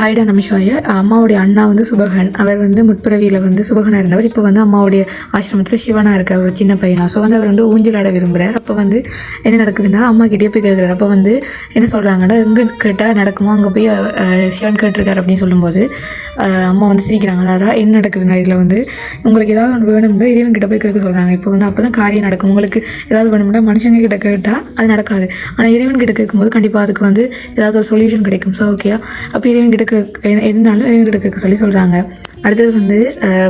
ஹைடா நமசிவாய அம்மாவுடைய அண்ணா வந்து சுபகன். அவர் வந்து முற்பிறவியில் வந்து சுபகனாக இருந்தவர். இப்போ வந்து அம்மாவுடைய ஆசிரமத்தில் சிவனாக இருக்கார் ஒரு சின்ன பையனாக ஸோ வந்து அவர் வந்து ஊஞ்சலாட விரும்புகிறார் அப்போ வந்து என்ன நடக்குதுன்னா அம்மா கிட்டே போய் கேட்குறாரு அப்போ வந்து என்ன சொல்கிறாங்கன்னா எங்கே கேட்டால் நடக்குமோ? அங்கே போய் சிவன் கேட்டிருக்காரு அப்படின்னு சொல்லும்போது அம்மா வந்து சிரிக்கிறாங்க. அதாவது என்ன நடக்குதுன்னா இதில் வந்து? உங்களுக்கு ஏதாவது ஒன்று வேணும்னா இறைவன் கிட்ட போய் கேட்க சொல்கிறாங்க இப்போ வந்து அப்போ தான் காரியம் நடக்கும். உங்களுக்கு ஏதாவது வேணும்னா மனுஷங்க கிட்ட கேட்டால் அது நடக்காது. ஆனால் இறைவன் கிட்ட கேட்கும்போது கண்டிப்பாக அதுக்கு வந்து ஏதாவது ஒரு சொல்யூஷன் கிடைக்கும். ஸோ ஓகே அப்போ இறைவன் கிட்ட கேட்க எதுனாலும் இறைவன் கிட்ட கேட்க சொல்லி சொல்கிறாங்க அடுத்தது வந்து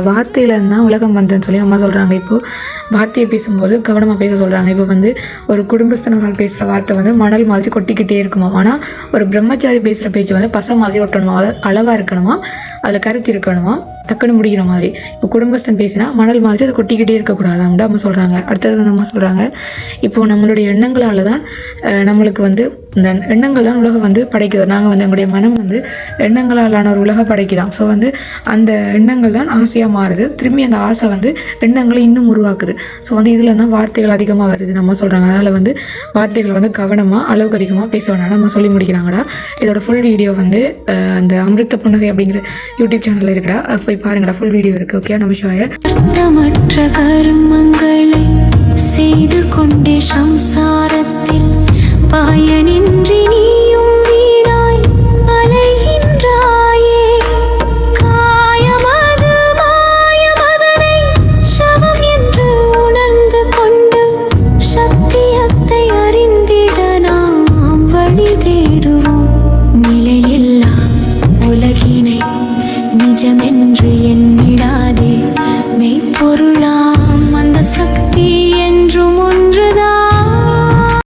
வார்த்தையில் வார்த்தையில தான் உலகம் வந்ததுன்னு சொல்லி அம்மா சொல்கிறாங்க இப்போது வார்த்தையை பேசும்போது கவனமாக பேச சொல்கிறாங்க இப்போ வந்து ஒரு குடும்பஸ்தனர்கள் பேசுகிற வார்த்தை வந்து மணல் மாதிரி கொட்டிக்கிட்டே இருக்குமா? ஆனால் ஒரு பிரம்மச்சாரி பேசுகிற பேச்சு வந்து பசை மாதிரி ஒட்டணுமா? அளவாக இருக்கணுமா? அதில் கருத்து இருக்கணுமா? டக்குன்னு முடிக்கிற மாதிரி. இப்போ குடும்பஸ்தன் பேசினா மணல் மாதிரி அதை கொட்டிக்கிட்டே இருக்கக்கூடாது? அப்படின்னு அம்மா சொல்கிறாங்க அடுத்தது நம்ம அம்மா சொல்கிறாங்க இப்போது நம்மளுடைய எண்ணங்களால் தான் நம்மளுக்கு வந்து இந்த எண்ணங்கள் தான் உலகம் வந்து படைக்குது. நாங்கள் வந்து எங்களுடைய மனம் வந்து எண்ணங்களாலான ஒரு உலகம் படைக்குதான் ஸோ வந்து அந்த எண்ணங்கள் தான் ஆசையாக மாறுது. திரும்பி அந்த ஆசை வந்து எண்ணங்களை இன்னும் உருவாக்குது. ஸோ வந்து இதில் தான் வார்த்தைகள் அதிகமாக வருது. நம்ம சொல்கிறாங்க அதனால் வந்து வார்த்தைகளை வந்து கவனமாக அளவுக்கு அதிகமாக பேச வேணாம். நம்ம சொல்லி முடிக்கிறாங்கடா. இதோட ஃபுல் வீடியோ வந்து அந்த அமிர்த புன்னகை அப்படிங்கிற யூடியூப் சேனலில் இருக்குடா. போய் பாருங்கடா. ஃபுல் வீடியோ இருக்குது ஓகே நம்ம அர்த்தமற்ற கர்மங்களை செய்து கொண்டே சம்சாரத்தில் பயனின்